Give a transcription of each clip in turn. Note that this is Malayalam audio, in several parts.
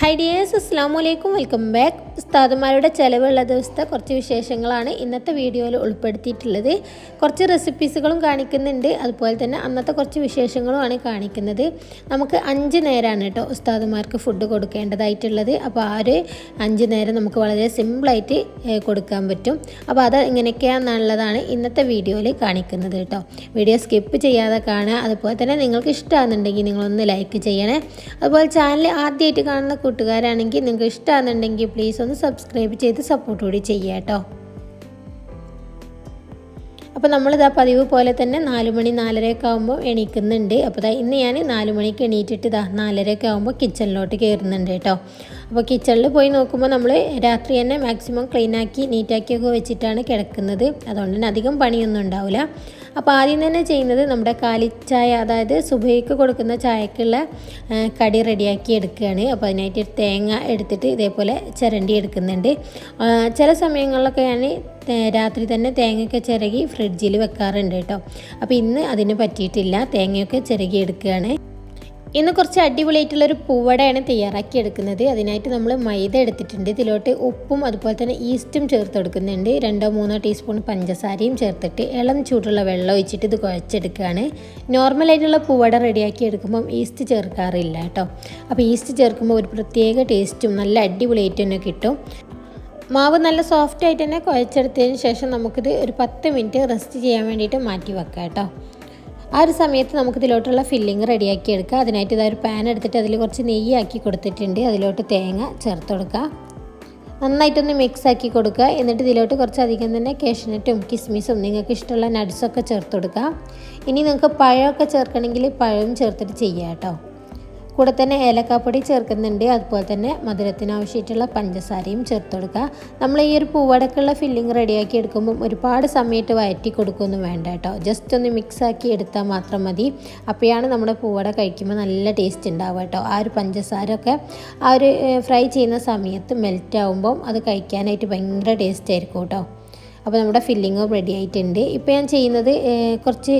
ഹൈ ഡിയേഴ്സ് അസ്സാം വലൈക്കും വെൽക്കം ബാക്ക് ഉസ്താദുമാരുടെ ചിലവുള്ള ദിവസത്തെ കുറച്ച് വിശേഷങ്ങളാണ് ഇന്നത്തെ വീഡിയോയിൽ ഉൾപ്പെടുത്തിയിട്ടുള്ളത്. കുറച്ച് റെസിപ്പീസുകളും കാണിക്കുന്നുണ്ട്. അതുപോലെ തന്നെ അന്നത്തെ കുറച്ച് വിശേഷങ്ങളുമാണ് കാണിക്കുന്നത്. നമുക്ക് അഞ്ച് നേരമാണ് കേട്ടോ ഉസ്താദുമാർക്ക് ഫുഡ് കൊടുക്കേണ്ടതായിട്ടുള്ളത്. അപ്പോൾ ആ ഒരു അഞ്ച് നേരം നമുക്ക് വളരെ സിമ്പിളായിട്ട് കൊടുക്കാൻ പറ്റും. അപ്പോൾ അത് ഇങ്ങനെയൊക്കെയാണെന്നുള്ളതാണ് ഇന്നത്തെ വീഡിയോയിൽ കാണിക്കുന്നത് കേട്ടോ വീഡിയോ സ്കിപ്പ് ചെയ്യാതെ കാണുക. അതുപോലെ തന്നെ നിങ്ങൾക്ക് ഇഷ്ടമാണെന്നുണ്ടെങ്കിൽ നിങ്ങളൊന്ന് ലൈക്ക് ചെയ്യണേ. അതുപോലെ ചാനൽ ആദ്യമായിട്ട് കാണുന്ന കൂട്ടുകാരാണെങ്കിൽ നിങ്ങൾക്ക് ഇഷ്ടമാണെന്നുണ്ടെങ്കിൽ പ്ലീസ് ഒന്ന് സബ്സ്ക്രൈബ് ചെയ്ത് സപ്പോർട്ട് കൂടി ചെയ്യുക കേട്ടോ. അപ്പോൾ നമ്മളിതാ പതിവ് പോലെ തന്നെ നാല് മണി നാലരയൊക്കെ ആകുമ്പോൾ എണീക്കുന്നുണ്ട്. അപ്പോൾ ഇന്ന് ഞാൻ നാല് മണിക്ക് എണീറ്റിട്ട് ഇതാ നാലരയൊക്കെ ആകുമ്പോൾ കിച്ചണിലോട്ട് കയറുന്നുണ്ട് കേട്ടോ. അപ്പോൾ കിച്ചണിൽ പോയി നോക്കുമ്പോൾ നമ്മൾ രാത്രി തന്നെ മാക്സിമം ക്ലീനാക്കി നീറ്റാക്കിയൊക്കെ വെച്ചിട്ടാണ് കിടക്കുന്നത്. അതുകൊണ്ട് തന്നെ അധികം പണിയൊന്നും ഉണ്ടാവില്ല അപ്പോൾ ആദ്യം തന്നെ ചെയ്യുന്നത് നമ്മുടെ കാലിച്ചായ അതായത് സുബൈക്ക് കൊടുക്കുന്ന ചായക്കുള്ള കടി റെഡിയാക്കി എടുക്കുകയാണ്. അപ്പോൾ അതിനായിട്ട് തേങ്ങ എടുത്തിട്ട് ഇതേപോലെ ചിരണ്ടി എടുക്കുന്നുണ്ട്. ചില സമയങ്ങളിലൊക്കെ ഞാൻ രാത്രി തന്നെ തേങ്ങയൊക്കെ ചിരകി ഫ്രിഡ്ജിൽ വെക്കാറുണ്ട് കേട്ടോ. അപ്പോൾ ഇന്ന് അതിന് പറ്റിയിട്ടില്ല. തേങ്ങയൊക്കെ ചിരകി എടുക്കുകയാണ്. ഇന്ന് കുറച്ച് അടിപൊളിയായിട്ടുള്ളൊരു പൂവടയാണ് തയ്യാറാക്കി എടുക്കുന്നത് അതിനായിട്ട് നമ്മൾ മൈദ എടുത്തിട്ടുണ്ട്. ഇതിലോട്ട് ഉപ്പും അതുപോലെ തന്നെ ഈസ്റ്റും ചേർത്ത് കൊടുക്കുന്നുണ്ട്. രണ്ടോ മൂന്നോ ടീസ്പൂൺ പഞ്ചസാരയും ചേർത്തിട്ട് ഇളം ചൂടുള്ള വെള്ളം ഒഴിച്ചിട്ട് ഇത് കുഴച്ചെടുക്കുകയാണ്. നോർമലായിട്ടുള്ള പൂവട റെഡിയാക്കി എടുക്കുമ്പം ഈസ്റ്റ് ചേർക്കാറില്ല കേട്ടോ. അപ്പോൾ ഈസ്റ്റ് ചേർക്കുമ്പോൾ ഒരു പ്രത്യേക ടേസ്റ്റും നല്ല അടിപൊളിയായിട്ട് തന്നെ കിട്ടും. മാവ് നല്ല സോഫ്റ്റ് ആയിട്ട് തന്നെ കുഴച്ചെടുത്തതിന് ശേഷം നമുക്കിത് ഒരു പത്ത് മിനിറ്റ് റെസ്റ്റ് ചെയ്യാൻ വേണ്ടിയിട്ട് മാറ്റി വെക്കാം കേട്ടോ. ആ ഒരു സമയത്ത് നമുക്ക് ഇതിലോട്ടുള്ള ഫില്ലിങ് റെഡിയാക്കി എടുക്കുക അതിനായിട്ട് ഇതാ ഒരു പാൻ എടുത്തിട്ട് അതിൽ കുറച്ച് നെയ്യ് ആക്കി കൊടുത്തിട്ടുണ്ട്. അതിലോട്ട് തേങ്ങ ചേർത്ത് കൊടുക്കുക. നന്നായിട്ടൊന്ന് മിക്സ് ആക്കി കൊടുക്കുക. എന്നിട്ട് ഇതിലോട്ട് കുറച്ചധികം തന്നെ കാഷ്നട്ടും കിസ്മിസും നിങ്ങൾക്ക് ഇഷ്ടമുള്ള നട്ട്സൊക്കെ ചേർത്ത് കൊടുക്കുക. ഇനി നിങ്ങൾക്ക് പഴമൊക്കെ ചേർക്കണമെങ്കിൽ പഴവും ചേർത്തിട്ട് ചെയ്യാം കേട്ടോ. കൂടെ തന്നെ ഏലക്കാപ്പൊടി ചേർക്കുന്നുണ്ട്. അതുപോലെ തന്നെ മധുരത്തിന് ആവശ്യമായിട്ടുള്ള പഞ്ചസാരയും ചേർത്ത് കൊടുക്കുക. നമ്മൾ ഈ ഒരു പൂവടക്കുള്ള ഫില്ലിംഗ് റെഡിയാക്കി എടുക്കുമ്പം ഒരുപാട് സമയത്ത് വയറ്റി കൊടുക്കുകയൊന്നും വേണ്ട കേട്ടോ. ജസ്റ്റ് ഒന്ന് മിക്സ് ആക്കി എടുത്താൽ മാത്രം മതി. അപ്പോഴാണ് നമ്മുടെ പൂവട കഴിക്കുമ്പോൾ നല്ല ടേസ്റ്റ് ഉണ്ടാവുക കേട്ടോ. ആ ഒരു പഞ്ചസാര ഒക്കെ ആ ഒരു ഫ്രൈ ചെയ്യുന്ന സമയത്ത് മെൽറ്റ് ആകുമ്പം അത് കഴിക്കാനായിട്ട് ഭയങ്കര ടേസ്റ്റ് ആയിരിക്കും കേട്ടോ. അപ്പോൾ നമ്മുടെ ഫില്ലിങ് റെഡി ആയിട്ടുണ്ട്. ഇപ്പോൾ ഞാൻ ചെയ്യുന്നത് കുറച്ച്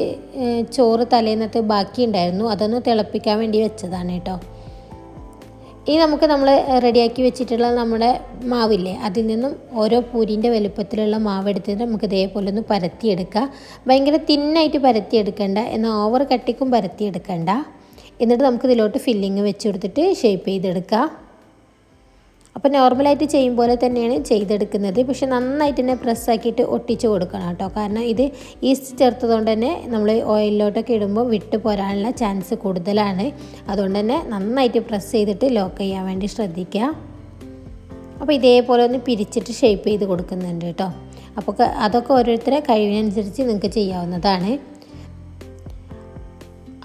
ചോറ് തലേന്നത്തെ ബാക്കി ഉണ്ടായിരുന്നു. അതൊന്ന് തിളപ്പിക്കാൻ വേണ്ടി വെച്ചതാണ് കേട്ടോ. ഇനി നമുക്ക് നമ്മൾ റെഡിയാക്കി വെച്ചിട്ടുള്ള നമ്മുടെ മാവില്ലേ അതിൽ നിന്നും ഓരോ പൂരിന്റെ വലുപ്പത്തിലുള്ള മാവ് എടുത്തിട്ട് നമുക്ക് ഇതേപോലെ ഒന്ന് പരത്തിയെടുക്കുക ഭയങ്കര തിന്നായിട്ട് പരത്തിയെടുക്കണ്ട എന്നാൽ ഓവർ കട്ടിക്കും പരത്തിയെടുക്കണ്ട. എന്നിട്ട് നമുക്ക് ഇതിലോട്ട് ഫില്ലിങ് വെച്ച് കൊടുത്തിട്ട് ഷേപ്പ് ചെയ്തെടുക്കുക അപ്പോൾ നോർമലായിട്ട് ചെയ്യും പോലെ തന്നെയാണ് ചെയ്തെടുക്കുന്നത്. പക്ഷെ നന്നായിട്ട് തന്നെ പ്രസ്സാക്കിയിട്ട് ഒട്ടിച്ച് കൊടുക്കണം കേട്ടോ. കാരണം ഇത് ഈസ്റ്റ് ചേർത്തതുകൊണ്ട് തന്നെ നമ്മൾ ഓയിലിലോട്ടൊക്കെ ഇടുമ്പോൾ വിട്ട് പോരാനുള്ള ചാൻസ് കൂടുതലാണ്. അതുകൊണ്ട് തന്നെ നന്നായിട്ട് പ്രസ് ചെയ്തിട്ട് ലോക്ക് ചെയ്യാൻ വേണ്ടി ശ്രദ്ധിക്കുക. അപ്പോൾ ഇതേപോലെ ഒന്ന് പിരിച്ചിട്ട് ഷേപ്പ് ചെയ്ത് കൊടുക്കുന്നുണ്ട് കേട്ടോ. അപ്പോൾ അതൊക്കെ ഓരോരുത്തരെ കഴിവിനനുസരിച്ച് നിങ്ങൾക്ക് ചെയ്യാവുന്നതാണ്.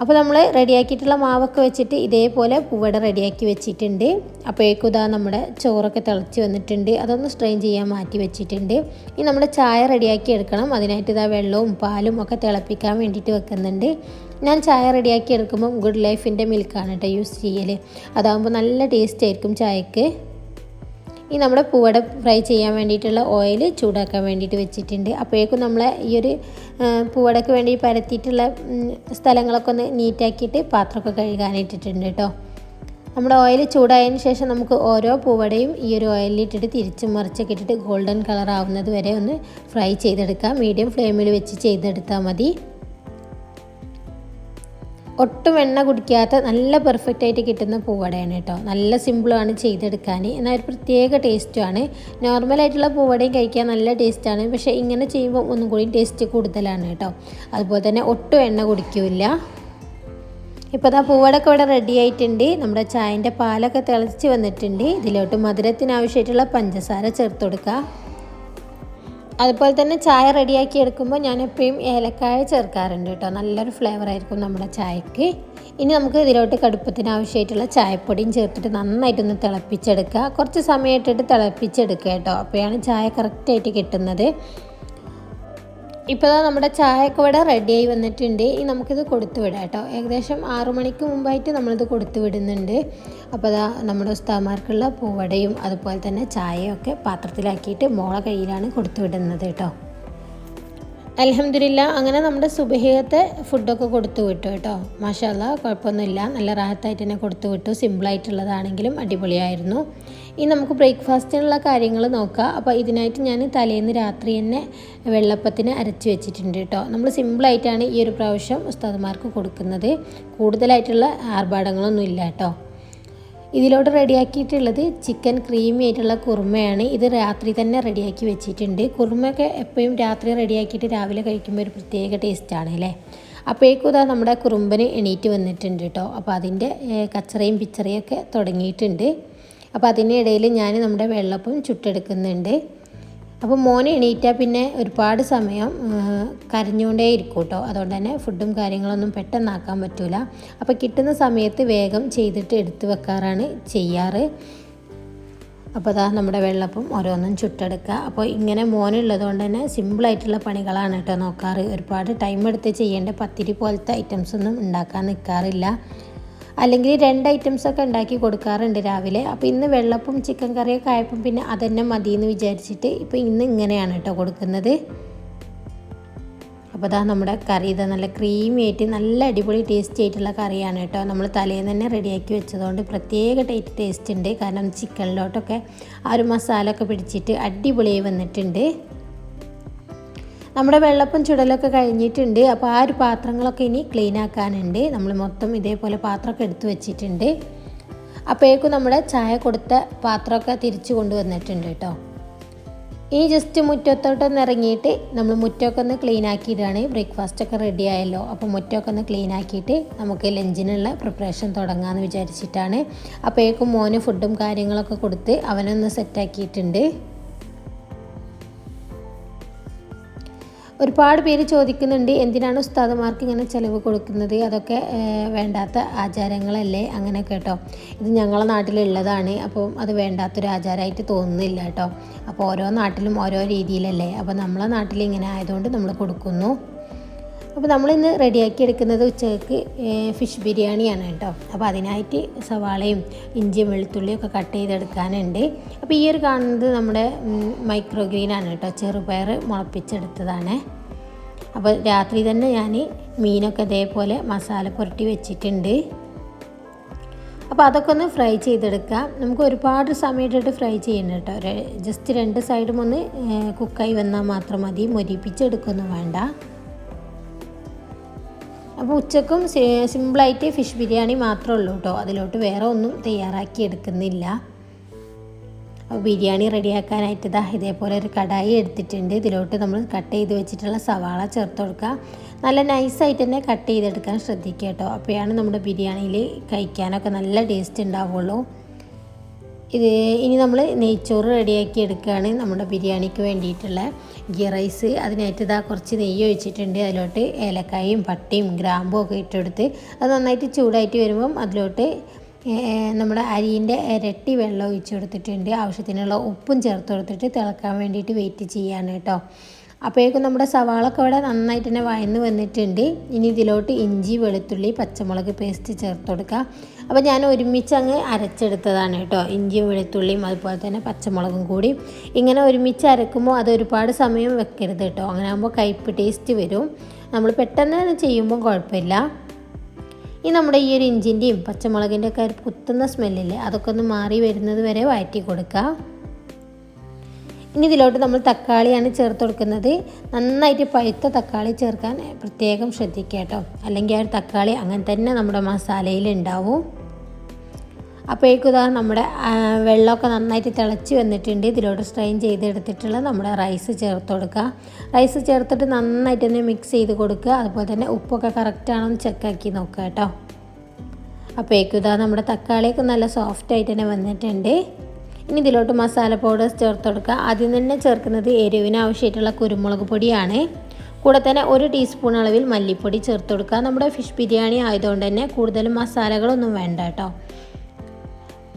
അപ്പോൾ നമ്മൾ റെഡിയാക്കിയിട്ടുള്ള മാവൊക്കെ വെച്ചിട്ട് ഇതേപോലെ പൂവട റെഡിയാക്കി വെച്ചിട്ടുണ്ട്. അപ്പോഴേക്കും ഇതാ നമ്മുടെ ചോറൊക്കെ തിളച്ച് വന്നിട്ടുണ്ട്. അതൊന്ന് സ്ട്രെയിൻ ചെയ്യാൻ മാറ്റി വെച്ചിട്ടുണ്ട്. ഇനി നമ്മൾ ചായ റെഡിയാക്കി എടുക്കണം. അതിനായിട്ട് ഇതാ വെള്ളവും പാലും ഒക്കെ തിളപ്പിക്കാൻ വേണ്ടിയിട്ട് വെക്കുന്നുണ്ട്. ഞാൻ ചായ റെഡിയാക്കി എടുക്കുമ്പം ഗുഡ് ലൈഫിന്റെ മിൽക്കാണ് കേട്ടോ യൂസ് ചെയ്യൽ അതാകുമ്പോൾ നല്ല ടേസ്റ്റ് ആയിരിക്കും ചായക്ക്. ഈ നമ്മുടെ പൂവട ഫ്രൈ ചെയ്യാൻ വേണ്ടിയിട്ടുള്ള ഓയിൽ ചൂടാക്കാൻ വേണ്ടിയിട്ട് വെച്ചിട്ടുണ്ട്. അപ്പോഴേക്കും നമ്മൾ ഈ ഒരു പൂവടക്ക് വേണ്ടി പരത്തിയിട്ടുള്ള സ്ഥലങ്ങളൊക്കെ ഒന്ന് നീറ്റാക്കിയിട്ട് പാത്രമൊക്കെ കഴുകാനിട്ടിട്ടുണ്ട് കേട്ടോ. നമ്മുടെ ഓയിൽ ചൂടായതിന് ശേഷം നമുക്ക് ഓരോ പൂവടയും ഈ ഒരു ഓയിലിട്ടിട്ട് തിരിച്ച് മറിച്ചൊക്കെ ഇട്ടിട്ട് ഗോൾഡൻ കളർ ആവുന്നത് വരെ ഒന്ന് ഫ്രൈ ചെയ്തെടുക്കാം. മീഡിയം ഫ്ലെയിമിൽ വെച്ച് ചെയ്തെടുത്താൽ മതി. ഒട്ടും എണ്ണ കുടിക്കാത്ത നല്ല പെർഫെക്റ്റ് ആയിട്ട് കിട്ടുന്ന പൂവടയാണ് കേട്ടോ. നല്ല സിമ്പിളാണ് ചെയ്തെടുക്കാൻ. എന്നാൽ ഒരു പ്രത്യേക ടേസ്റ്റുമാണ് നോർമലായിട്ടുള്ള പൂവടയും കഴിക്കാൻ നല്ല ടേസ്റ്റാണ് പക്ഷേ ഇങ്ങനെ ചെയ്യുമ്പോൾ ഒന്നും കൂടി ടേസ്റ്റ് കൂടുതലാണ് കേട്ടോ. അതുപോലെ തന്നെ ഒട്ടും എണ്ണ കുടിക്കില്ല. ഇപ്പോൾ ആ പൂവടൊക്കെ ഇവിടെ റെഡി ആയിട്ടുണ്ട്. നമ്മുടെ ചായന്റെ പാലൊക്കെ തിളച്ച് വന്നിട്ടുണ്ട്. ഇതിലോട്ട് മധുരത്തിനാവശ്യമായിട്ടുള്ള പഞ്ചസാര ചേർത്ത് കൊടുക്കുക അതുപോലെ തന്നെ ചായ റെഡിയാക്കി എടുക്കുമ്പോൾ ഞാൻ എപ്പോഴും ഏലക്കായ ചേർക്കാറുണ്ട് കേട്ടോ. നല്ലൊരു ഫ്ലേവർ ആയിരിക്കും നമ്മുടെ ചായക്ക്. ഇനി നമുക്ക് ഇതിലോട്ട് കടുപ്പത്തിന് ആവശ്യമായിട്ടുള്ള ചായപ്പൊടിയും ചേർത്തിട്ട് നന്നായിട്ടൊന്ന് തിളപ്പിച്ചെടുക്കുക. കുറച്ച് സമയം ഇട്ടിട്ട് തിളപ്പിച്ചെടുക്കുക കേട്ടോ. അപ്പോഴാണ് ചായ കറക്റ്റായിട്ട് കിട്ടുന്നത്. ഇപ്പോൾ നമ്മുടെ ചായയൊക്കെ ഇവിടെ റെഡിയായി വന്നിട്ടുണ്ട്. ഈ നമുക്കിത് കൊടുത്തു വിടാം കേട്ടോ. ഏകദേശം ആറു മണിക്ക് മുമ്പായിട്ട് നമ്മളിത് കൊടുത്തു വിടുന്നുണ്ട്. അപ്പോൾ അതാ നമ്മുടെ ഉസ്താമാർക്കുള്ള പൂവടയും അതുപോലെ തന്നെ ചായയൊക്കെ പാത്രത്തിലാക്കിയിട്ട് മോളെ കയ്യിലാണ് കൊടുത്തു വിടുന്നത് കേട്ടോ. അലഹമില്ല അങ്ങനെ നമ്മുടെ സുബഹിയത്തെ ഫുഡൊക്കെ കൊടുത്തു വിട്ടു കേട്ടോ. മാഷാല്ല കുഴപ്പമൊന്നുമില്ല. നല്ല റാഹത്തായിട്ട് തന്നെ കൊടുത്തു വിട്ടു. സിമ്പിളായിട്ടുള്ളതാണെങ്കിലും അടിപൊളിയായിരുന്നു. ഇനി നമുക്ക് ബ്രേക്ക്ഫാസ്റ്റിനുള്ള കാര്യങ്ങൾ നോക്കാം. അപ്പോൾ ഇതിനായിട്ട് ഞാൻ തലേന്ന് രാത്രി തന്നെ വെള്ളപ്പത്തിന് അരച്ച് വെച്ചിട്ടുണ്ട് കേട്ടോ. നമ്മൾ സിമ്പിളായിട്ടാണ് ഈ ഒരു പ്രാവശ്യം ഉസ്താദുമാർക്ക് കൊടുക്കുന്നത്. കൂടുതലായിട്ടുള്ള ആർഭാടങ്ങളൊന്നും ഇല്ല കേട്ടോ. ഇതിലോട്ട് റെഡിയാക്കിയിട്ടുള്ളത് ചിക്കൻ ക്രീമി ആയിട്ടുള്ള കുറുമയാണ്. ഇത് രാത്രി തന്നെ റെഡിയാക്കി വെച്ചിട്ടുണ്ട്. കുറുമയൊക്കെ എപ്പോഴും രാത്രി റെഡിയാക്കിയിട്ട് രാവിലെ കഴിക്കുമ്പോൾ ഒരു പ്രത്യേക ടേസ്റ്റാണ് അല്ലേ? അപ്പോഴേക്കും ഇതാ നമ്മുടെ കുറുമ്പന് എണീറ്റ് വന്നിട്ടുണ്ട് കേട്ടോ. അപ്പോൾ അതിന്റെ കച്ചറയും പിച്ചറയും ഒക്കെ തുടങ്ങിയിട്ടുണ്ട്. അപ്പോൾ അതിനിടയിൽ ഞാൻ നമ്മുടെ വെള്ളപ്പം ചുട്ടെടുക്കുന്നുണ്ട്. അപ്പോൾ മോൻ എണീറ്റാൽ പിന്നെ ഒരുപാട് സമയം കരഞ്ഞുകൊണ്ടേ ഇരിക്കും കേട്ടോ അതുകൊണ്ട് തന്നെ ഫുഡും കാര്യങ്ങളൊന്നും പെട്ടെന്നാക്കാൻ പറ്റില്ല അപ്പോൾ കിട്ടുന്ന സമയത്ത് വേഗം ചെയ്തിട്ട് എടുത്തു വെക്കാറാണ് ചെയ്യാറ്. അപ്പോൾ അതാ നമ്മുടെ വെള്ളപ്പം ഓരോന്നും ചുട്ടെടുക്കുക അപ്പോൾ ഇങ്ങനെ മോനുള്ളത് കൊണ്ട് തന്നെ സിമ്പിളായിട്ടുള്ള പണികളാണ് കേട്ടോ നോക്കാറ്. ഒരുപാട് ടൈം എടുത്ത് ചെയ്യേണ്ട പത്തിരി പോലത്തെ ഐറ്റംസ് ഒന്നും ഉണ്ടാക്കാൻ നിൽക്കാറില്ല അല്ലെങ്കിൽ രണ്ട് ഐറ്റംസ് ഒക്കെ ഉണ്ടാക്കി കൊടുക്കാറുണ്ട് രാവിലെ. അപ്പോൾ ഇന്ന് വെള്ളപ്പും ചിക്കൻ കറിയൊക്കെ ആയപ്പം പിന്നെ അതന്നെ മതി എന്ന് വിചാരിച്ചിട്ട് ഇപ്പോൾ ഇന്ന് ഇങ്ങനെയാണ് കേട്ടോ കൊടുക്കുന്നത്. അപ്പോൾ അതാ നമ്മുടെ കറി ഇതാ നല്ല ക്രീമി ആയിട്ട് നല്ല അടിപൊളി ടേസ്റ്റി ആയിട്ടുള്ള കറിയാണ് കേട്ടോ. നമ്മൾ തലേന്ന് തന്നെ റെഡിയാക്കി വെച്ചതുകൊണ്ട് പ്രത്യേക ടൈറ്റ് ടേസ്റ്റ് ഉണ്ട്. കാരണം ചിക്കനിലോട്ടൊക്കെ ആ ഒരു മസാല ഒക്കെ പിടിച്ചിട്ട് അടിപൊളിയായി വന്നിട്ടുണ്ട്. നമ്മുടെ വെള്ളപ്പം ചുടലൊക്കെ കഴിഞ്ഞിട്ടുണ്ട്. അപ്പോൾ ആ ഒരു പാത്രങ്ങളൊക്കെ ഇനി ക്ലീൻ ആക്കാനുണ്ട്. നമ്മൾ മൊത്തം ഇതേപോലെ പാത്രമൊക്കെ എടുത്തു വെച്ചിട്ടുണ്ട്. അപ്പോഴേക്കും നമ്മുടെ ചായ കൊടുത്ത പാത്രമൊക്കെ തിരിച്ചു കൊണ്ടുവന്നിട്ടുണ്ട് കേട്ടോ. ഇനി ജസ്റ്റ് മുറ്റത്തോട്ടൊന്ന് ഇറങ്ങിയിട്ട് നമ്മൾ മുറ്റമൊക്കെ ഒന്ന് ക്ലീൻ ആക്കിയിട്ടാണ് ബ്രേക്ക്ഫാസ്റ്റ് ഒക്കെ റെഡി ആയല്ലോ. അപ്പോൾ മുറ്റമൊക്കെ ഒന്ന് ക്ലീൻ ആക്കിയിട്ട് നമുക്ക് ലഞ്ചിനുള്ള പ്രിപ്പറേഷൻ തുടങ്ങാമെന്ന് വിചാരിച്ചിട്ടാണ്. അപ്പോഴേക്കും മോന് ഫുഡും കാര്യങ്ങളൊക്കെ കൊടുത്ത് അവനൊന്ന് സെറ്റാക്കിയിട്ടുണ്ട് ഒരുപാട് പേര് ചോദിക്കുന്നുണ്ട് എന്തിനാണ് ഉസ്താദുമാർക്ക് ഇങ്ങനെ ചിലവ് കൊടുക്കുന്നത്? അതൊക്കെ വേണ്ടാത്ത ആചാരങ്ങളല്ലേ? അങ്ങനെ കേട്ടോ. ഇത് ഞങ്ങളെ നാട്ടിലുള്ളതാണ് അപ്പോൾ അത് വേണ്ടാത്തൊരു ആചാരമായിട്ട് തോന്നുന്നില്ല കേട്ടോ. അപ്പോൾ ഓരോ നാട്ടിലും ഓരോ രീതിയിലല്ലേ? അപ്പോൾ നമ്മളെ നാട്ടിൽ ഇങ്ങനെ ആയതുകൊണ്ട് നമ്മൾ കൊടുക്കുന്നു. അപ്പോൾ നമ്മളിന്ന് റെഡിയാക്കി എടുക്കുന്നത് ഉച്ചയ്ക്ക് ഫിഷ് ബിരിയാണിയാണ് കേട്ടോ. അപ്പോൾ അതിനായിട്ട് സവാളയും ഇഞ്ചിയും വെളുത്തുള്ളിയും ഒക്കെ കട്ട് ചെയ്തെടുക്കാനുണ്ട്. അപ്പോൾ ഈ ഒരു കാണുന്നത് നമ്മുടെ മൈക്രോ ഗ്രീനാണ് കേട്ടോ. ചെറുപയർ മുളപ്പിച്ചെടുത്തതാണ്. അപ്പോൾ രാത്രി തന്നെ ഞാൻ മീനൊക്കെ ഇതേപോലെ മസാല പുരട്ടി വെച്ചിട്ടുണ്ട്. അപ്പോൾ അതൊക്കെ ഒന്ന് ഫ്രൈ ചെയ്തെടുക്കാം. നമുക്ക് ഒരുപാട് സമയമായിട്ട് ഫ്രൈ ചെയ്യണം കേട്ടോ. ജസ്റ്റ് രണ്ട് സൈഡും ഒന്ന് കുക്കായി വന്നാൽ മാത്രം മതി. മൊരിപ്പിച്ചെടുക്കൊന്നും വേണ്ട. അപ്പോൾ ഉച്ചക്കും സിമ്പിളായിട്ട് ഫിഷ് ബിരിയാണി മാത്രമേ ഉള്ളൂ കേട്ടോ. അതിലോട്ട് വേറെ ഒന്നും തയ്യാറാക്കി എടുക്കുന്നില്ല. അപ്പോൾ ബിരിയാണി റെഡിയാക്കാനായിട്ട് ഇതാ ഇതേപോലെ ഒരു കടായി എടുത്തിട്ടുണ്ട്. ഇതിലോട്ട് നമ്മൾ കട്ട് ചെയ്ത് വെച്ചിട്ടുള്ള സവാള ചേർത്ത് കൊടുക്കുക. നല്ല നൈസായിട്ട് തന്നെ കട്ട് ചെയ്തെടുക്കാൻ ശ്രദ്ധിക്കുക കേട്ടോ. അപ്പോഴാണ് നമ്മുടെ ബിരിയാണിയിൽ കഴിക്കാനൊക്കെ നല്ല ടേസ്റ്റ് ഉണ്ടാവുള്ളൂ. ഇത് ഇനി നമ്മൾ നെയ്ച്ചോറ് റെഡിയാക്കി എടുക്കുകയാണ് നമ്മുടെ ബിരിയാണിക്ക് വേണ്ടിയിട്ടുള്ള. ഗീ റൈസ് അതിനായിട്ട് കുറച്ച് നെയ്യ് ഒഴിച്ചിട്ടുണ്ട്. അതിലോട്ട് ഏലക്കായും പട്ടയും ഗ്രാമ്പും ഒക്കെ ഇട്ടെടുത്ത് അത് നന്നായിട്ട് ചൂടായിട്ട് വരുമ്പം അതിലോട്ട് നമ്മുടെ അരിന്റെ ഇരട്ടി വെള്ളം ഒഴിച്ച് കൊടുത്തിട്ടുണ്ട്. ആവശ്യത്തിനുള്ള ഉപ്പും ചേർത്ത് കൊടുത്തിട്ട് തിളക്കാൻ വേണ്ടിയിട്ട് വെയിറ്റ് ചെയ്യാണ് കേട്ടോ. അപ്പോഴേക്കും നമ്മുടെ സവാളൊക്കെ ഇവിടെ നന്നായിട്ട് തന്നെ വയന്ന് വന്നിട്ടുണ്ട്. ഇനി ഇതിലോട്ട് ഇഞ്ചി വെളുത്തുള്ളി പച്ചമുളക് പേസ്റ്റ് ചേർത്ത് കൊടുക്കുക. അപ്പോൾ ഞാൻ ഒരുമിച്ച് അങ്ങ് അരച്ചെടുത്തതാണ് കേട്ടോ. ഇഞ്ചിയും വെളുത്തുള്ളിയും അതുപോലെ തന്നെ പച്ചമുളകും കൂടി. ഇങ്ങനെ ഒരുമിച്ച് അരക്കുമ്പോൾ അത് ഒരുപാട് സമയം വെക്കരുത് കേട്ടോ. അങ്ങനെ ആകുമ്പോൾ കയ്പ്പ് ടേസ്റ്റ് വരും. നമ്മൾ പെട്ടെന്ന് ചെയ്യുമ്പോൾ കുഴപ്പമില്ല. ഈ നമ്മുടെ ഈ ഒരു ഇഞ്ചിന്റെയും പച്ചമുളകിന്റെ ഒക്കെ കുത്തുന്ന സ്മെല്ലില്ലേ അതൊക്കെ ഒന്ന് മാറി വരുന്നത് വരെ വഴറ്റി കൊടുക്കുക. ഇനി ഇതിലോട്ട് നമ്മൾ തക്കാളിയാണ് ചേർത്ത് കൊടുക്കുന്നത്. നന്നായിട്ട് പഴുത്ത തക്കാളി ചേർക്കാൻ പ്രത്യേകം ശ്രദ്ധിക്കുക കേട്ടോ. അല്ലെങ്കിൽ ആ തക്കാളി അങ്ങനെ തന്നെ നമ്മുടെ മസാലയിൽ ഉണ്ടാവും. അപ്പോഴേക്കും ഇതാ നമ്മുടെ വെള്ളമൊക്കെ നന്നായിട്ട് തിളച്ച് വന്നിട്ടുണ്ട്. ഇതിലോട്ട് സ്ട്രെയിൻ ചെയ്തെടുത്തിട്ടുള്ള നമ്മുടെ റൈസ് ചേർത്ത് കൊടുക്കുക. റൈസ് ചേർത്തിട്ട് നന്നായിട്ട് തന്നെ മിക്സ് ചെയ്ത് കൊടുക്കുക. അതുപോലെ തന്നെ ഉപ്പൊക്കെ കറക്റ്റാണോ എന്ന് ചെക്കാക്കി നോക്കുക കേട്ടോ. അപ്പോഴേക്കും ഇതാ നമ്മുടെ തക്കാളിയൊക്കെ നല്ല സോഫ്റ്റ് ആയിട്ട് തന്നെ വന്നിട്ടുണ്ട്. ഇനി ഇതിലോട്ട് മസാല പൗഡർ ചേർത്ത് കൊടുക്കുക ആദ്യം തന്നെ ചേർക്കുന്നത് എരിവിന് ആവശ്യമായിട്ടുള്ള കുരുമുളക് പൊടിയാണ്. കൂടെ തന്നെ ഒരു ടീസ്പൂൺ അളവിൽ മല്ലിപ്പൊടി ചേർത്ത് കൊടുക്കുക നമ്മുടെ ഫിഷ് ബിരിയാണി ആയതുകൊണ്ട് തന്നെ കൂടുതലും മസാലകളൊന്നും വേണ്ട കേട്ടോ.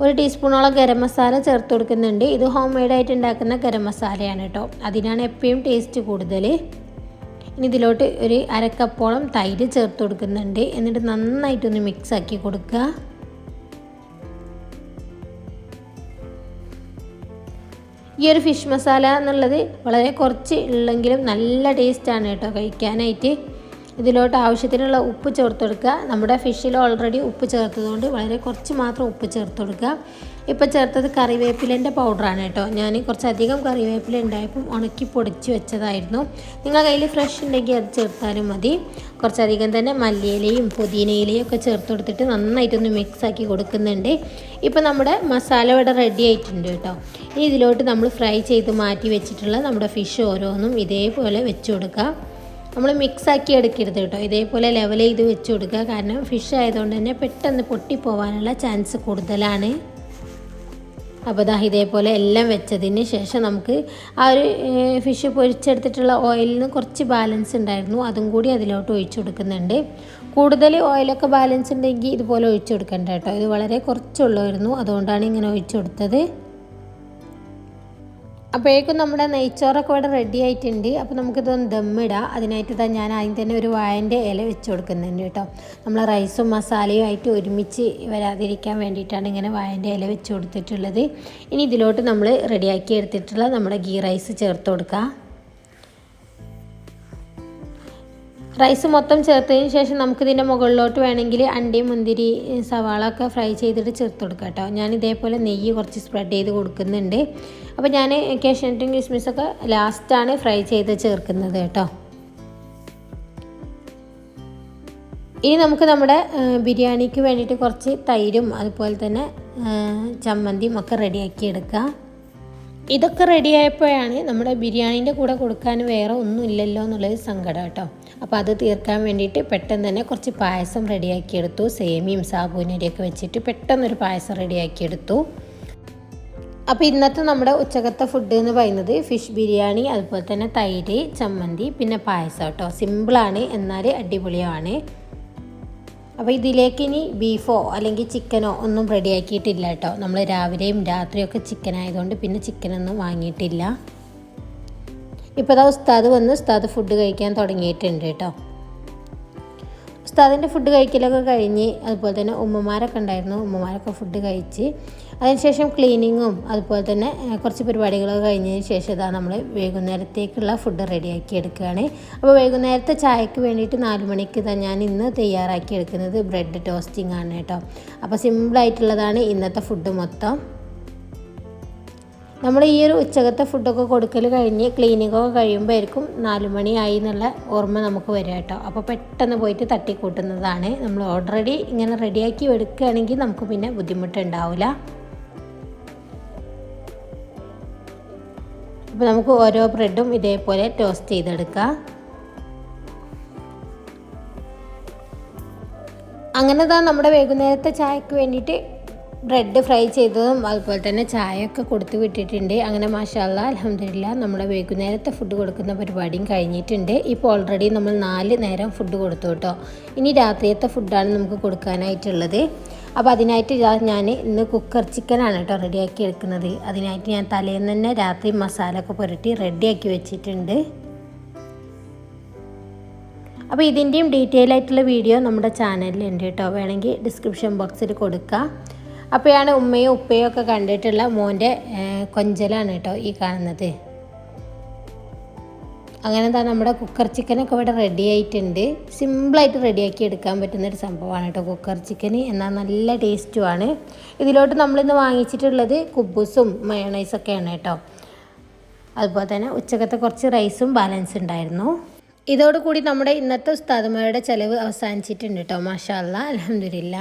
ഒരു ടീസ്പൂണോളം ഗരം മസാല ചേർത്ത് കൊടുക്കുന്നുണ്ട് ഇത് ഹോം മെയ്ഡായിട്ട് ഉണ്ടാക്കുന്ന ഗരം മസാലയാണ് കേട്ടോ. അതിനാണ് എപ്പോഴും ടേസ്റ്റ് കൂടുതൽ ഇനി ഇതിലോട്ട് ഒരു അരക്കപ്പോളം തൈര് ചേർത്ത് കൊടുക്കുന്നുണ്ട് എന്നിട്ട് നന്നായിട്ടൊന്ന് മിക്സ് ആക്കി കൊടുക്കുക. ഈ ഒരു ഫിഷ് മസാല എന്നുള്ളത് വളരെ കുറച്ച് ഉള്ളെങ്കിലും നല്ല ടേസ്റ്റാണ് കേട്ടോ കഴിക്കാനായിട്ട്. ഇതിലോട്ട് ആവശ്യത്തിനുള്ള ഉപ്പ് ചേർത്ത് കൊടുക്കുക നമ്മുടെ ഫിഷിൽ ഓൾറെഡി ഉപ്പ് ചേർത്തതുകൊണ്ട് വളരെ കുറച്ച് മാത്രം ഉപ്പ് ചേർത്ത് കൊടുക്കുക ഇപ്പോൾ ചേർത്തത് കറിവേപ്പിലേന്റെ പൗഡറാണ് കേട്ടോ. ഞാൻ കുറച്ചധികം കറിവേപ്പില ഉണ്ടായപ്പം ഉണക്കി പൊടിച്ച് വെച്ചതായിരുന്നു. നിങ്ങൾ കയ്യിൽ ഫ്രഷ് ഉണ്ടെങ്കിൽ അത് ചേർത്താലും മതി. കുറച്ചധികം തന്നെ മല്ലിയിലയും പുതിനയിലയും ഒക്കെ ചേർത്ത് കൊടുത്തിട്ട് നന്നായിട്ടൊന്ന് മിക്സ് ആക്കി കൊടുക്കുന്നുണ്ട്. ഇപ്പോൾ നമ്മുടെ മസാല ഇവിടെ റെഡി ആയിട്ടുണ്ട് കേട്ടോ. ഇനി ഇതിലോട്ട് നമ്മൾ ഫ്രൈ ചെയ്ത് മാറ്റി വെച്ചിട്ടുള്ള നമ്മുടെ ഫിഷ് ഓരോന്നും ഇതേപോലെ വെച്ച് കൊടുക്കുക നമ്മൾ മിക്സ് ആക്കി എടുക്കരുത് കേട്ടോ. ഇതേപോലെ ലെവൽ ചെയ്ത് വെച്ച് കൊടുക്കുക. കാരണം ഫിഷ് ആയതുകൊണ്ട് തന്നെ പെട്ടെന്ന് പൊട്ടിപ്പോവാനുള്ള ചാൻസ് കൂടുതലാണ്. അപ്പോൾ ദാ ഇതേപോലെ എല്ലാം വെച്ചതിന് ശേഷം നമുക്ക് ആ ഒരു ഫിഷ് പൊരിച്ചെടുത്തിട്ടുള്ള ഓയിലിൽ നിന്ന് കുറച്ച് ബാലൻസ് ഉണ്ടായിരുന്നു. അതും കൂടി അതിലോട്ട് ഒഴിച്ചു കൊടുക്കുന്നുണ്ട്. കൂടുതൽ ഓയിലൊക്കെ ബാലൻസ് ഉണ്ടെങ്കിൽ ഇതുപോലെ ഒഴിച്ചു കൊടുക്കണ്ട കേട്ടോ. ഇത് വളരെ കുറച്ചുള്ളായിരുന്നു. അതുകൊണ്ടാണ് ഇങ്ങനെ ഒഴിച്ചു കൊടുത്തത്. അപ്പോഴേക്കും നമ്മുടെ നെയ്ച്ചോറൊക്കെ ഇവിടെ റെഡി ആയിട്ടുണ്ട്. അപ്പോൾ നമുക്കിതൊന്ന് ദമ്മിടാം. അതിനായിട്ട് തന്നെ ഞാൻ ആദ്യം തന്നെ ഒരു വായന്റെ ഇല വെച്ച് കൊടുക്കുന്നുണ്ട് കേട്ടോ. നമ്മൾ റൈസും മസാലയും ആയിട്ട് ഒരുമിച്ച് വരാതിരിക്കാൻ വേണ്ടിയിട്ടാണ് ഇങ്ങനെ വായന്റെ ഇല വെച്ച് കൊടുത്തിട്ടുള്ളത്. ഇനി ഇതിലോട്ട് നമ്മൾ റെഡിയാക്കി എടുത്തിട്ടുള്ള നമ്മുടെ ഗീ റൈസ് ചേർത്ത് കൊടുക്കുക റൈസ് മൊത്തം ചേർത്തതിന് ശേഷം നമുക്കിതിന്റെ മുകളിലോട്ട് വേണമെങ്കിൽ അണ്ടി മുന്തിരി സവാള ഒക്കെ ഫ്രൈ ചെയ്തിട്ട് ചേർത്ത് കൊടുക്കാം കേട്ടോ. ഞാൻ ഇതേപോലെ നെയ്യ് കുറച്ച് സ്പ്രെഡ് ചെയ്ത് കൊടുക്കുന്നുണ്ട്. അപ്പോൾ ഞാൻ കാഷ്നട്ടും കിസ്മിസൊക്കെ ലാസ്റ്റാണ് ഫ്രൈ ചെയ്ത് ചേർക്കുന്നത് കേട്ടോ. ഇനി നമുക്ക് നമ്മുടെ ബിരിയാണിക്ക് വേണ്ടിയിട്ട് കുറച്ച് തൈരും അതുപോലെ തന്നെ ചമ്മന്തിയും ഒക്കെ റെഡിയാക്കി എടുക്കാം. ഇതൊക്കെ റെഡിയായപ്പോഴാണ് നമ്മുടെ ബിരിയാണീന്റെ കൂടെ കൊടുക്കാൻ വേറെ ഒന്നും ഇല്ലല്ലോ എന്നുള്ളൊരു സങ്കടം കേട്ടോ. അപ്പോൾ അത് തീർക്കാൻ വേണ്ടിയിട്ട് പെട്ടെന്ന് തന്നെ കുറച്ച് പായസം റെഡിയാക്കിയെടുത്തു സേമിയും സാബൂനരിയൊക്കെ വെച്ചിട്ട് പെട്ടെന്നൊരു പായസം റെഡിയാക്കിയെടുത്തു അപ്പോൾ ഇന്നത്തെ നമ്മുടെ ഉച്ചകത്തെ ഫുഡ് എന്ന് പറയുന്നത് ഫിഷ് ബിരിയാണി അതുപോലെ തന്നെ തൈര് ചമ്മന്തി പിന്നെ പായസം കേട്ടോ. സിമ്പിളാണ് എന്നാൽ അടിപൊളിയാണ്. അപ്പോൾ ഇതിലേക്ക് ഇനി ബീഫോ അല്ലെങ്കിൽ ചിക്കനോ ഒന്നും റെഡിയാക്കിയിട്ടില്ല കേട്ടോ. നമ്മൾ രാവിലെയും രാത്രിയൊക്കെ ചിക്കൻ ആയതുകൊണ്ട് പിന്നെ ചിക്കനൊന്നും വാങ്ങിയിട്ടില്ല. ഇപ്പോൾ അതാ ഉസ്താദ് വന്ന് ഉസ്താദ് ഫുഡ് കഴിക്കാൻ തുടങ്ങിയിട്ടുണ്ട് കേട്ടോ. ഉസ്താദിന്റെ ഫുഡ് കഴിക്കലൊക്കെ കഴിഞ്ഞ് അതുപോലെ തന്നെ ഉമ്മമാരൊക്കെ ഉണ്ടായിരുന്നു. ഉമ്മമാരൊക്കെ ഫുഡ് കഴിച്ച് അതിനുശേഷം ക്ലീനിങ്ങും അതുപോലെ തന്നെ കുറച്ച് പരിപാടികളൊക്കെ കഴിഞ്ഞതിന് ശേഷം ഇതാ നമ്മൾ വൈകുന്നേരത്തേക്കുള്ള ഫുഡ് റെഡിയാക്കി എടുക്കുകയാണ്. അപ്പോൾ വൈകുന്നേരത്തെ ചായക്ക് വേണ്ടിയിട്ട് നാല് മണിക്ക് ഇതാ ഞാൻ ഇന്ന് തയ്യാറാക്കി എടുക്കുന്നത് ബ്രെഡ് ടോസ്റ്റിംഗ് ആണ് കേട്ടോ. അപ്പോൾ സിമ്പിളായിട്ടുള്ളതാണ് ഇന്നത്തെ ഫുഡ് മൊത്തം. നമ്മൾ ഈ ഒരു ഉച്ചകത്തെ ഫുഡൊക്കെ കൊടുക്കൽ കഴിഞ്ഞ് ക്ലീനിങ്ങൊക്കെ കഴിയുമ്പോഴായിരിക്കും നാല് മണിയായി എന്നുള്ള ഓർമ്മ നമുക്ക് വരിക കേട്ടോ. അപ്പോൾ പെട്ടെന്ന് പോയിട്ട് തട്ടിക്കൂട്ടുന്നതാണ്. നമ്മൾ ഓൾറെഡി ഇങ്ങനെ റെഡിയാക്കി എടുക്കുകയാണെങ്കിൽ നമുക്ക് പിന്നെ ബുദ്ധിമുട്ടുണ്ടാവില്ല അപ്പോൾ നമുക്ക് ഓരോ ബ്രെഡും ഇതേപോലെ ടോസ്റ്റ് ചെയ്തെടുക്കാം. അങ്ങനെ താ നമ്മുടെ വൈകുന്നേരത്തെ ചായക്ക് വേണ്ടിയിട്ട് ബ്രെഡ് ഫ്രൈ ചെയ്തതും അതുപോലെ തന്നെ ചായ ഒക്കെ കൊടുത്തു വിട്ടിട്ടുണ്ട്. അങ്ങനെ മാഷാല്ല അലഹമില്ല നമ്മുടെ വൈകുന്നേരത്തെ ഫുഡ് കൊടുക്കുന്ന പരിപാടിയും കഴിഞ്ഞിട്ടുണ്ട്. ഇപ്പോൾ ഓൾറെഡി നമ്മൾ നാല് നേരം ഫുഡ് കൊടുത്തു കേട്ടോ. ഇനി രാത്രിയത്തെ ഫുഡാണ് നമുക്ക് കൊടുക്കാനായിട്ടുള്ളത്. അപ്പോൾ അതിനായിട്ട് ഞാൻ ഇന്ന് കുക്കർ ചിക്കനാണ് കേട്ടോ റെഡിയാക്കി എടുക്കുന്നത്. അതിനായിട്ട് ഞാൻ തലേന്ന് തന്നെ രാത്രി മസാല ഒക്കെ പുരട്ടി റെഡിയാക്കി വെച്ചിട്ടുണ്ട്. അപ്പോൾ ഇതിന്റെയും ഡീറ്റെയിൽ ആയിട്ടുള്ള വീഡിയോ നമ്മുടെ ചാനലിൽ ഉണ്ട് കേട്ടോ. വേണമെങ്കിൽ ഡിസ്ക്രിപ്ഷൻ ബോക്സിൽ കൊടുക്കാം. അപ്പോഴാണ് ഉമ്മയും ഉപ്പയും ഒക്കെ കണ്ടിട്ടുള്ള മോന്റെ കൊഞ്ചലാണ് കേട്ടോ ഈ കാണുന്നത്. അങ്ങനെ എന്താ നമ്മുടെ കുക്കർ ചിക്കനൊക്കെ ഇവിടെ റെഡി ആയിട്ടുണ്ട്. സിമ്പിളായിട്ട് റെഡിയാക്കി എടുക്കാൻ പറ്റുന്ന ഒരു സംഭവമാണ് കേട്ടോ കുക്കർ ചിക്കൻ എന്നാൽ നല്ല ടേസ്റ്റുമാണ് ഇതിലോട്ട് നമ്മളിന്ന് വാങ്ങിച്ചിട്ടുള്ളത് കുബൂസും മയണൈസൊക്കെയാണ് കേട്ടോ. അതുപോലെ തന്നെ ഉച്ചക്കത്തെ കുറച്ച് റൈസും ബാലൻസ് ഉണ്ടായിരുന്നു. ഇതോടുകൂടി നമ്മുടെ ഇന്നത്തെ ഉസ്താദുമാരുടെ ചിലവ് അവസാനിച്ചിട്ടുണ്ട് കേട്ടോ. മാഷാല്ല അലഹമില്ല